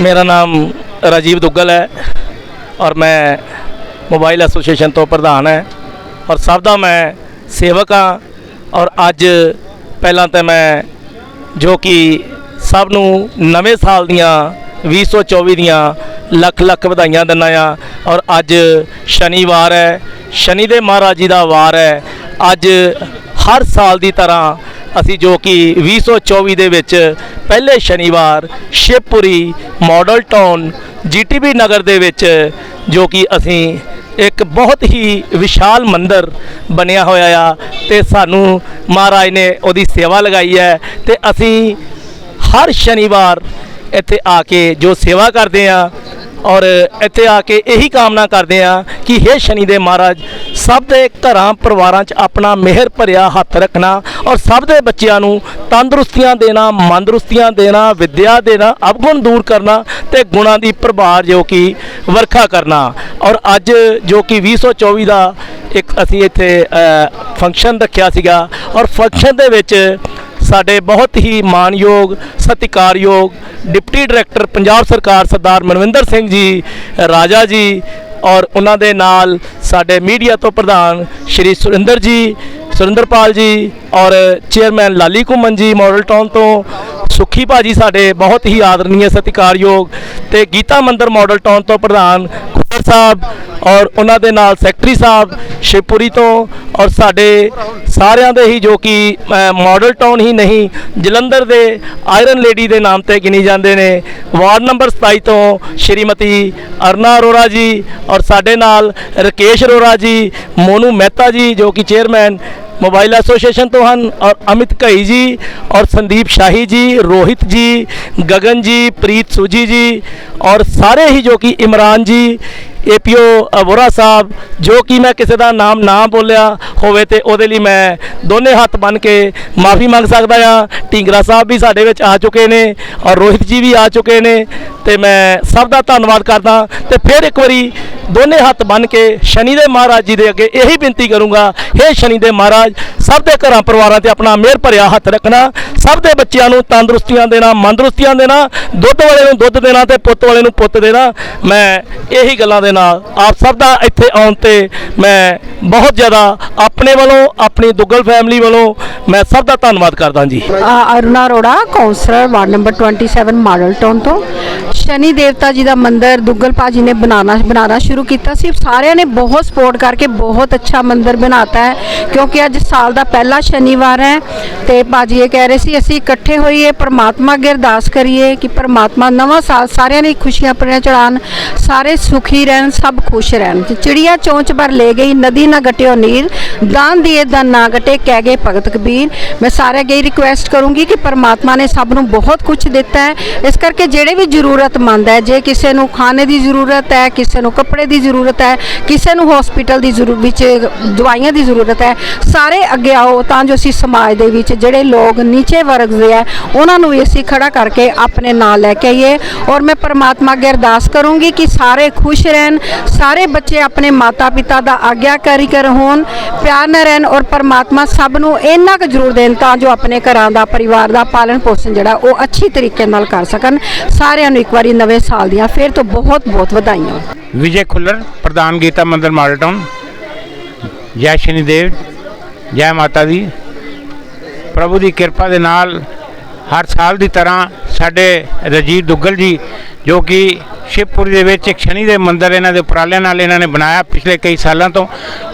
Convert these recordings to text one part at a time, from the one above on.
ਮੇਰਾ ਨਾਮ ਰਾਜੀਵ ਦੁੱਗਲ ਹੈ ਔਰ ਮੈਂ ਮੋਬਾਈਲ ਐਸੋਸੀਏਸ਼ਨ ਤੋਂ ਪ੍ਰਧਾਨ ਹੈ ਔਰ ਸਭ ਦਾ ਮੈਂ ਸੇਵਕ ਹਾਂ ਔਰ ਅੱਜ ਪਹਿਲਾਂ ਤਾਂ ਮੈਂ ਜੋ ਕਿ ਸਭ ਨੂੰ ਨਵੇਂ ਸਾਲ ਦੀਆਂ 2024 ਦੀਆਂ ਲੱਖ ਲੱਖ ਵਧਾਈਆਂ ਦਿੰਦਾ ਆ ਔਰ ਅੱਜ ਸ਼ਨੀਵਾਰ ਹੈ, ਸ਼ਨੀ ਦੇ ਮਹਾਰਾਜ ਜੀ ਦਾ ਵਾਰ ਹੈ। ਅੱਜ ਹਰ ਸਾਲ ਦੀ ਤਰ੍ਹਾਂ ਅਸੀਂ ਜੋ ਕਿ 2024 ਦੇ ਵਿੱਚ ਪਹਿਲੇ ਸ਼ਨੀਵਾਰ Shivpuri, Model Town, GTB Nagar ਦੇ ਵਿੱਚ ਜੋ ਕਿ ਅਸੀਂ ਇੱਕ ਬਹੁਤ ਹੀ ਵਿਸ਼ਾਲ ਮੰਦਿਰ ਬਣਿਆ ਹੋਇਆ ਆ ਤੇ ਸਾਨੂੰ ਮਹਾਰਾਜ ਨੇ ਉਹਦੀ ਸੇਵਾ ਲਗਾਈ ਹੈ ਤੇ ਅਸੀਂ ਹਰ ਸ਼ਨੀਵਾਰ ਇੱਥੇ ਆ ਕੇ ਜੋ ਸੇਵਾ ਕਰਦੇ ਆ ਔਰ ਇੱਥੇ ਆ ਕੇ ਇਹੀ ਕਾਮਨਾ ਕਰਦੇ ਆ ਕਿ हे ਸ਼ਨੀ ਦੇ ਮਹਾਰਾਜ, ਸਭ ਦੇ ਘਰਾਂ ਪਰਿਵਾਰਾਂ 'ਚ ਆਪਣਾ ਮਿਹਰ ਭਰਿਆ ਹੱਥ ਰੱਖਣਾ ਔਰ ਸਭ ਦੇ ਬੱਚਿਆਂ ਨੂੰ ਤੰਦਰੁਸਤੀਆਂ ਦੇਣਾ, ਮੰਦਰੁਸਤੀਆਂ ਦੇਣਾ, ਵਿਦਿਆ ਦੇਣਾ, ਅਵਗੁਣ ਦੂਰ ਕਰਨਾ ਤੇ ਗੁਣਾਂ ਦੀ ਪ੍ਰਭਾਰ ਜੋ ਕਿ ਵਰਖਾ ਕਰਨਾ। ਔਰ ਅੱਜ ਜੋ ਕਿ 2024 ਦਾ ਇੱਕ ਅਸੀਂ ਇੱਥੇ ਫੰਕਸ਼ਨ ਰੱਖਿਆ ਸੀਗਾ ਔਰ ਫੰਕਸ਼ਨ ਦੇ ਵਿੱਚ ਸਾਡੇ ਬਹੁਤ ਹੀ ਮਾਨਯੋਗ, ਸਤਿਕਾਰਯੋਗ ਡਿਪਟੀ ਡਾਇਰੈਕਟਰ ਪੰਜਾਬ ਸਰਕਾਰ ਸਰਦਾਰ ਮਨਵਿੰਦਰ ਸਿੰਘ ਜੀ, ਰਾਜਾ ਜੀ ਔਰ ਉਹਨਾਂ ਦੇ ਨਾਲ ਸਾਡੇ ਮੀਡੀਆ ਤੋਂ ਪ੍ਰਧਾਨ ਸ਼੍ਰੀ ਸੁਰਿੰਦਰ ਜੀ, ਸੁਰਿੰਦਰਪਾਲ ਜੀ ਔਰ ਚੇਅਰਮੈਨ ਲਾਲੀ ਕੁਮਨ ਜੀ ਮਾਡਲ ਟਾਊਨ ਤੋਂ। ਸੁਖੀ ਭਾਜੀ ਸਾਡੇ ਬਹੁਤ ਹੀ ਆਦਰਨੀय ਸਤਿਕਾਰਯੋਗ ਤੇ ਗੀਤਾ ਮੰਦਰ ਮਾਡਲ ਟਾਊਨ ਤੋਂ ਪ੍ਰਧਾਨ ਖੁੱਦਰ ਸਾਹਿਬ ਔਰ ਉਹਨਾਂ ਦੇ ਨਾਲ ਸੈਕਟਰੀ ਸਾਹਿਬ ਸ਼ਿਵਪੁਰੀ ਤੋਂ ਔਰ ਸਾਡੇ ਸਾਰਿਆਂ ਦੇ ਹੀ ਜੋ ਕਿ ਅ, ਮਾਡਲ ਟਾਊਨ ਹੀ ਨਹੀਂ ਜਲੰਧਰ ਦੇ ਆਇਰਨ ਲੇਡੀ ਦੇ ਨਾਮ ਤੇ ਗਿਣੀ ਜਾਂਦੇ ਨੇ। ਵਾਰਡ ਨੰਬਰ 27 ਤੋਂ ਸ਼੍ਰੀਮਤੀ ਅਰਨਾ ਅਰੋੜਾ ਜੀ ਔਰ ਸਾਡੇ ਨਾਲ ਰਕੇਸ਼ ਅਰੋੜਾ ਜੀ ਮੋਨੂ ਮਹਿਤਾ ਜੀ ਜੋ ਕਿ ਚੇਅਰਮੈਨ ਮੋਬਾਈਲ ਐਸੋਸੀਏਸ਼ਨ ਤੋਂ ਹਨ ਔਰ ਅਮਿਤ ਘਈ ਜੀ ਔਰ ਸੰਦੀਪ ਸ਼ਾਹੀ ਜੀ ਰੋਹਿਤ ਜੀ ਗਗਨ ਜੀ ਪ੍ਰੀਤ ਸੂਜੀ ਜੀ ਔਰ ਸਾਰੇ ਹੀ ਜੋ ਕਿ ਇਮਰਾਨ ਜੀ ਏਪੀਓ ਅਬੋਰਾ ਸਾਹਿਬ, ਜੋ ਕਿ ਮੈਂ ਕਿਸੇ ਦਾ ਨਾਮ ਨਾ ਬੋਲਿਆ ਹੋਵੇ ਤੇ ਉਹਦੇ ਲਈ ਮੈਂ ਦੋਨੇ ਹੱਥ ਬੰਨ ਕੇ ਮਾਫੀ ਮੰਗ ਸਕਦਾ ਆ ਢਿੰਗਰਾ ਸਾਹਿਬ ਵੀ ਸਾਡੇ ਵਿੱਚ ਆ ਚੁੱਕੇ ਨੇ ਔਰ ਰੋਹਿਤ ਜੀ ਵੀ ਆ ਚੁੱਕੇ ਨੇ ਤੇ ਮੈਂ ਸਭ ਦਾ ਧੰਨਵਾਦ ਕਰਦਾ ਤੇ ਫਿਰ ਇੱਕ ਵਾਰੀ ਦੋਨੇ ਹੱਥ ਬੰਨ ਕੇ ਸ਼ਨੀ ਦੇ ਮਹਾਰਾਜ ਜੀ ਦੇ ਅੱਗੇ ਇਹੀ ਬੇਨਤੀ ਕਰੂੰਗਾ, ਹੇ ਸ਼ਨੀ ਦੇ ਮਹਾਰਾਜ, ਸਭ ਦੇ ਘਰਾਂ ਪਰਿਵਾਰਾਂ ਤੇ ਆਪਣਾ ਮਿਹਰ ਭਰਿਆ ਹੱਥ ਰੱਖਣਾ, ਸਭ ਦੇ ਬੱਚਿਆਂ ਨੂੰ ਤੰਦਰੁਸਤੀਆਂ ਦੇਣਾ ਮੰਦਰੁਸਤੀਆਂ ਦੇਣਾ, ਦੁੱਧ ਵਾਲੇ ਨੂੰ ਦੁੱਧ ਦੇਣਾ ਤੇ ਪੁੱਤ ਵਾਲੇ ਨੂੰ ਪੁੱਤ ਦੇਣਾ, ਮੈਂ ਇਹੀ ਗੱਲਾਂ ਦੇ ਨਾਲ ਆਪ ਸਭ ਦਾ ਇੱਥੇ ਆਉਣ ਤੇ ਮੈਂ ਬਹੁਤ ਜ਼ਿਆਦਾ ਆਪਣੇ ਵੱਲੋਂ, ਆਪਣੀ ਦੁੱਗਲ ਫੈਮਿਲੀ ਵੱਲੋਂ ਮੈਂ ਸਭ ਦਾ ਧੰਨਵਾਦ ਕਰਦਾ ਜੀ। Aruna Arora councillor ward number 27 Model Town ਤੋਂ। ਸ਼ਨੀ ਦੇਵਤਾ ਜੀ ਦਾ ਮੰਦਿਰ ਦੁੱਗਲ ਭਾਜੀ ਨੇ ਬਣਾਉਣਾ ਬਣਾਉਣਾ ਸ਼ੁਰੂ ਕੀਤਾ ਸੀ। ਸਾਰਿਆਂ ਨੇ ਬਹੁਤ ਸਪੋਰਟ ਕਰਕੇ ਬਹੁਤ ਅੱਛਾ ਮੰਦਿਰ ਬਣਾਤਾ ਹੈ। ਕਿਉਂਕਿ ਅੱਜ ਸਾਲ ਦਾ ਪਹਿਲਾ ਸ਼ਨੀਵਾਰ ਹੈ ਤੇ ਭਾਜੀ ਇਹ ਕਹਿ ਰਹੇ ਸੀ, ਅਸੀਂ ਇਕੱਠੇ ਹੋਈਏ, ਪਰਮਾਤਮਾ ਅੱਗੇ ਅਰਦਾਸ ਕਰੀਏ ਕਿ ਪਰਮਾਤਮਾ ਨਵਾਂ ਸਾਲ ਸਾਰਿਆਂ ਲਈ ਖੁਸ਼ੀਆਂ ਭਰਿਆ ਚੜਾਨ ਸਾਰੇ ਸੁਖੀ ਰਹਿਣ, ਸਭ ਖੁਸ਼ ਰਹਿਣ। ਤੇ ਚਿੜੀਆ ਚੋਂਚ ਭਰ ਲੈ ਗਈ, ਨਦੀ ਨਾ ਗਟਿਓ ਨੀਰ, ਦਾਨ ਦੀਏ ਦਾ ਨਾ ਗਟੇ ਕਹਿ ਗਏ ਭਗਤ ਕਬੀਰ। ਮੈਂ ਸਾਰਿਆਂ ਅੱਗੇ ਰਿਕੁਐਸਟ ਕਰੂੰਗੀ ਕਿ ਪਰਮਾਤਮਾ ਨੇ ਸਭ ਨੂੰ ਬਹੁਤ ਕੁਝ ਦਿੱਤਾ ਹੈ। ਇਸ ਕਰਕੇ ਜਿਹੜੇ ਵੀ ਜ਼ਰੂਰਤਮੰਦ ਹੈ, ਜੇ ਕਿਸੇ ਨੂੰ ਖਾਣੇ ਦੀ ਜ਼ਰੂਰਤ ਹੈ, ਕਿਸੇ ਨੂੰ ਕੱਪੜੇ ਦੀ ਜ਼ਰੂਰਤ ਹੈ, ਕਿਸੇ ਨੂੰ ਹਸਪੀਟਲ ਦੀ ਜ਼ਰੂਰਤ ਵਿੱਚ ਦਵਾਈਆਂ ਦੀ ਜ਼ਰੂਰਤ ਹੈ ਸਾਰੇ ਅੱਗੇ ਆਓ ਤਾਂ ਜੋ ਅਸੀਂ ਸਮਾਜ ਦੇ ਵਿੱਚ ਜਿਹੜੇ ਲੋਕ ਨੀਚੇ ਵਰਗ ਦੇ ਹੈ ਉਹਨਾਂ ਨੂੰ ਵੀ ਅਸੀਂ ਖੜਾ ਕਰਕੇ ਆਪਣੇ ਨਾਲ ਲੈ ਕੇ ਆਈਏ। ਔਰ ਮੈਂ ਪਰਮਾਤਮਾ ਅੱਗੇ ਅਰਦਾਸ ਕਰੂੰਗੀ ਕਿ ਸਾਰੇ ਖੁਸ਼ ਰਹਿਣ, ਸਾਰੇ ਬੱਚੇ ਆਪਣੇ ਮਾਤਾ ਪਿਤਾ ਦਾ ਆਗਿਆਕਾਰੀ ਕਰ ਹੋਣ, ਪਿਆਰ ਨਾਲ ਰਹਿਣ ਔਰ ਪਰਮਾਤਮਾ ਸਭ ਨੂੰ ਇੰਨਾ ਕੁ ਜ਼ਰੂਰ ਦੇਣ ਤਾਂ ਜੋ ਆਪਣੇ ਘਰਾਂ ਦਾ, ਪਰਿਵਾਰ ਦਾ ਪਾਲਣ ਪੋਸ਼ਣ ਜਿਹੜਾ ਉਹ ਅੱਛੀ ਤਰੀਕੇ ਨਾਲ ਕਰ ਸਕਣ। ਸਾਰਿਆਂ ਨੂੰ ਇੱਕ ਵਾਰੀ ਨਵੇਂ ਸਾਲ ਦੀਆਂ ਫਿਰ ਤੋਂ ਬਹੁਤ ਬਹੁਤ ਵਧਾਈਆਂ। ਵਿਜੇ ਖੁੱਲਰ, ਪ੍ਰਧਾਨ ਗੀਤਾ ਮੰਦਰ ਮਾਡਲ ਟਾਊਨ। ਜੈ ਸ਼ਨੀ ਦੇਵ। ਜੈ ਮਾਤਾ ਦੀ। ਪ੍ਰਭੂ ਦੀ ਕਿਰਪਾ ਦੇ ਨਾਲ ਹਰ ਸਾਲ ਦੀ ਤਰ੍ਹਾਂ ਸਾਡੇ ਰਜੀਤ ਦੁੱਗਲ ਜੀ, ਜੋ ਕਿ ਸ਼ਿਵਪੁਰੀ ਦੇ ਵਿੱਚ ਇੱਕ ਸ਼ਨੀ ਦੇ ਮੰਦਿਰ ਇਹਨਾਂ ਦੇ ਉਪਰਾਲਿਆਂ ਨਾਲ ਇਹਨਾਂ ਨੇ ਬਣਾਇਆ ਪਿਛਲੇ ਕਈ ਸਾਲਾਂ ਤੋਂ।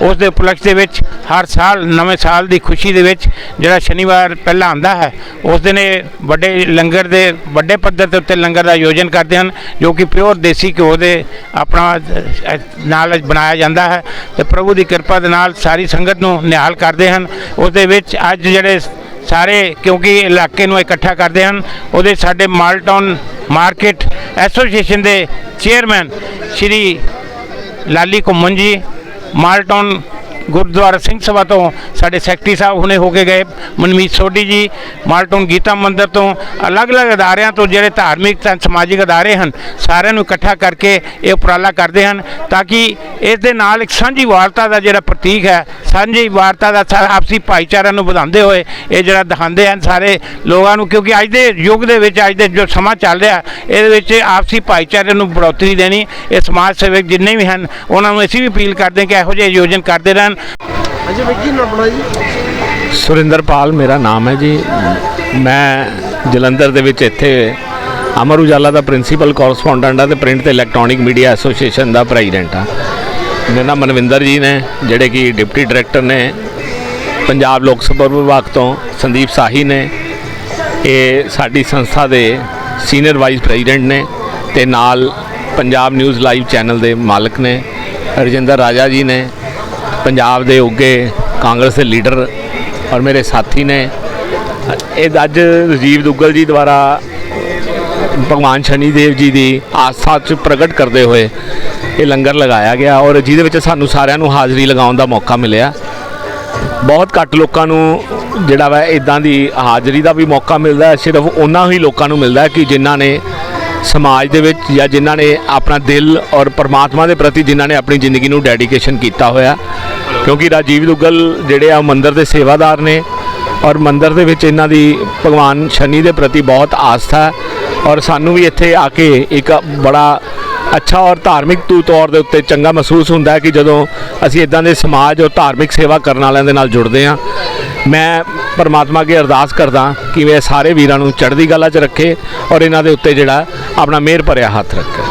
ਉਸ ਦੇ ਉਪਲਕਸ਼ ਦੇ ਵਿੱਚ ਹਰ ਸਾਲ, ਨਵੇਂ ਸਾਲ ਦੀ ਖੁਸ਼ੀ ਦੇ ਵਿੱਚ ਜਿਹੜਾ ਸ਼ਨੀਵਾਰ ਪਹਿਲਾਂ ਆਉਂਦਾ ਹੈ, ਉਸ ਦਿਨ ਇਹ ਵੱਡੇ ਲੰਗਰ ਦੇ, ਵੱਡੇ ਪੱਧਰ ਦੇ ਉੱਤੇ ਲੰਗਰ ਦਾ ਆਯੋਜਨ ਕਰਦੇ ਹਨ, ਜੋ ਕਿ ਪਿਓਰ ਦੇਸੀ ਘਿਓ ਦੇ ਆਪਣਾ ਨਾਲ ਬਣਾਇਆ ਜਾਂਦਾ ਹੈ। ਤੇ ਪ੍ਰਭੂ ਦੀ ਕਿਰਪਾ ਦੇ ਨਾਲ ਸਾਰੀ ਸੰਗਤ ਨੂੰ ਨਿਹਾਲ ਕਰਦੇ ਹਨ। ਉਸ ਦੇ ਵਿੱਚ ਅੱਜ ਜਿਹੜੇ ਸਾਰੇ, ਕਿਉਂਕਿ ਇਲਾਕੇ ਨੂੰ ਇਕੱਠਾ ਕਰਦੇ ਹਨ। ਉਹਦੇ ਸਾਡੇ ਮਾਲਟਾਊਨ ਮਾਰਕੀਟ ਐਸੋਸੀਏਸ਼ਨ ਦੇ chairman Shri Lali Ghuman ji, Model Town Gurdwara Singh Sabha ਤੋਂ ਸਾਡੇ ਸੈਕਟਰੀ ਸਾਹਿਬ ਹੁਣੇ ਹੋ ਕੇ ਗਏ। ਮਨਮੀਤ ਸੋਢੀ ਜੀ, ਮਾਲਟੋਨ ਗੀਤਾ ਮੰਦਿਰ ਤੋਂ ਅਲੱਗ-ਅਲੱਗ ਅਦਾਰਿਆਂ ਤੋਂ ਜਿਹੜੇ ਧਾਰਮਿਕ ਤੇ ਸਮਾਜਿਕ ਅਦਾਰੇ ਹਨ, ਸਾਰਿਆਂ ਨੂੰ ਇਕੱਠਾ ਕਰਕੇ ਇਹ ਉਪਰਾਲਾ ਕਰਦੇ ਹਨ ਤਾਂ ਕਿ ਇਸ ਦੇ ਨਾਲ ਇੱਕ ਸਾਂਝੀ ਵਾਰਤਾ ਦਾ ਜਿਹੜਾ ਪ੍ਰਤੀਕ ਹੈ, ਸਾਂਝੀ ਵਾਰਤਾ ਦਾ ਸਾ- ਆਪਸੀ ਭਾਈਚਾਰਾ ਨੂੰ ਵਧਾਉਂਦੇ ਹੋਏ ਇਹ ਜਿਹੜਾ ਦਿਖਾਉਂਦੇ ਹਨ ਸਾਰੇ ਲੋਕਾਂ ਨੂੰ ਕਿਉਂਕਿ ਅੱਜ ਦੇ ਯੁੱਗ ਦੇ ਵਿੱਚ, ਅੱਜ ਦੇ ਜੋ ਸਮਾਂ ਚੱਲ ਰਿਹਾ, ਇਹਦੇ ਵਿੱਚ ਆਪਸੀ ਭਾਈਚਾਰੇ ਨੂੰ ਬੜੋਤਰੀ ਦੇਣੀ, ਇਹ ਸਮਾਜ ਸੇਵਕ ਜਿੰਨੇ ਵੀ ਹਨ, ਉਹਨਾਂ ਨੂੰ ਅਸੀਂ ਵੀ ਅਪੀਲ ਕਰਦੇ ਕਿ ਇਹੋ ਜਿਹੇ ਆਯੋਜਨ ਕਰਦੇ ਰਹਿਣ ਹਾਂਜੀ ਬਾਈ, ਕੀ ਆਪਣਾ ਜੀ? ਸੁਰਿੰਦਰਪਾਲ ਮੇਰਾ ਨਾਮ ਹੈ ਜੀ। ਮੈਂ ਜਲੰਧਰ ਦੇ ਵਿੱਚ ਇੱਥੇ ਅਮਰ ਉਜਾਲਾ ਦਾ ਪ੍ਰਿੰਸੀਪਲ ਕੋਰਸਪੋਂਡੈਂਟ ਆ ਤੇ ਪ੍ਰਿੰਟ ਤੇ ਇਲੈਕਟ੍ਰੋਨਿਕ ਮੀਡੀਆ ਐਸੋਸੀਏਸ਼ਨ ਦਾ ਪ੍ਰੈਜ਼ੀਡੈਂਟ ਆ ਮੇਰਾ ਨਾਮ ਮਨਵਿੰਦਰ ਜੀ ਨੇ, ਜਿਹੜੇ ਕਿ ਡਿਪਟੀ ਡਾਇਰੈਕਟਰ ਨੇ, ਪੰਜਾਬ ਲੋਕ ਸਭਾ ਵਿਭਾਗ ਤੋਂ ਸੰਦੀਪ ਸਾਹੀ ਨੇ, ਇਹ ਸਾਡੀ ਸੰਸਥਾ ਦੇ ਸੀਨੀਅਰ ਵਾਈਸ ਪ੍ਰੈਜ਼ੀਡੈਂਟ ਨੇ ਤੇ ਨਾਲ ਪੰਜਾਬ ਨਿਊਜ਼ ਲਾਈਵ ਚੈਨਲ ਦੇ ਮਾਲਕ ਨੇ, ਰਜਿੰਦਰ ਰਾਜਾ ਜੀ ਨੇ ਪੰਜਾਬ ਦੇ ਉੱਗੇ ਕਾਂਗਰਸ ਦੇ ਲੀਡਰ ਔਰ ਮੇਰੇ ਸਾਥੀ ਨੇ। ਇਹ ਅੱਜ ਰਜੀਵ ਦੁੱਗਲ ਜੀ ਦੁਆਰਾ ਭਗਵਾਨ ਸ਼ਨੀ ਦੇਵ ਜੀ ਦੀ ਆਸਥਾ 'ਚ ਪ੍ਰਗਟ ਕਰਦੇ ਹੋਏ ਇਹ ਲੰਗਰ ਲਗਾਇਆ ਗਿਆ ਔਰ ਜਿਹਦੇ ਵਿੱਚ ਸਾਨੂੰ ਸਾਰਿਆਂ ਨੂੰ ਹਾਜ਼ਰੀ ਲਗਾਉਣ ਦਾ ਮੌਕਾ ਮਿਲਿਆ। ਬਹੁਤ ਘੱਟ ਲੋਕਾਂ ਨੂੰ ਜਿਹੜਾ ਵਾ ਇਦਾਂ ਦੀ ਹਾਜ਼ਰੀ ਦਾ ਵੀ ਮੌਕਾ ਮਿਲਦਾ, ਸਿਰਫ ਉਹਨਾਂ ਹੀ ਲੋਕਾਂ ਨੂੰ ਮਿਲਦਾ ਕਿ ਜਿਨ੍ਹਾਂ ਨੇ ਸਮਾਜ ਦੇ ਵਿੱਚ ਜਾਂ ਜਿਨ੍ਹਾਂ ਨੇ ਆਪਣਾ ਦਿਲ ਔਰ ਪਰਮਾਤਮਾ ਦੇ ਪ੍ਰਤੀ ਜਿਨ੍ਹਾਂ ਨੇ ਆਪਣੀ ਜ਼ਿੰਦਗੀ ਨੂੰ ਡੈਡੀਕੇਸ਼ਨ ਕੀਤਾ ਹੋਇਆ, ਕਿਉਂਕਿ ਰਾਜੀਵ ਦੁੱਗਲ ਜਿਹੜੇ ਆ ਮੰਦਿਰ ਦੇ ਸੇਵਾਦਾਰ ਨੇ ਔਰ ਮੰਦਿਰ ਦੇ ਵਿੱਚ ਇਹਨਾਂ ਦੀ ਭਗਵਾਨ ਸ਼ਨੀ ਦੇ ਪ੍ਰਤੀ ਬਹੁਤ ਆਸਥਾ ਔਰ ਸਾਨੂੰ ਵੀ ਇੱਥੇ ਆ ਕੇ ਇੱਕ ਬੜਾ ਅੱਛਾ ਔਰ ਧਾਰਮਿਕ ਤੂ ਤੌਰ ਦੇ ਉੱਤੇ ਚੰਗਾ ਮਹਿਸੂਸ ਹੁੰਦਾ ਹੈ ਕਿ ਜਦੋਂ ਅਸੀਂ ਇਦਾਂ ਦੇ ਸਮਾਜ ਔਰ ਧਾਰਮਿਕ ਸੇਵਾ ਕਰਨ ਵਾਲਿਆਂ ਦੇ ਨਾਲ ਜੁੜਦੇ ਹਾਂ, ਮੈਂ ਪਰਮਾਤਮਾ ਅੱਗੇ ਅਰਦਾਸ ਕਰਦਾ ਕਿ ਇਹ ਸਾਰੇ ਵੀਰਾਂ ਨੂੰ ਚੜ੍ਹਦੀ ਕਲਾ 'ਚ ਰੱਖੇ ਔਰ ਇਹਨਾਂ ਦੇ ਉੱਤੇ ਜਿਹੜਾ ਆਪਣਾ ਮਿਹਰ ਭਰਿਆ ਹੱਥ ਰੱਖੇ।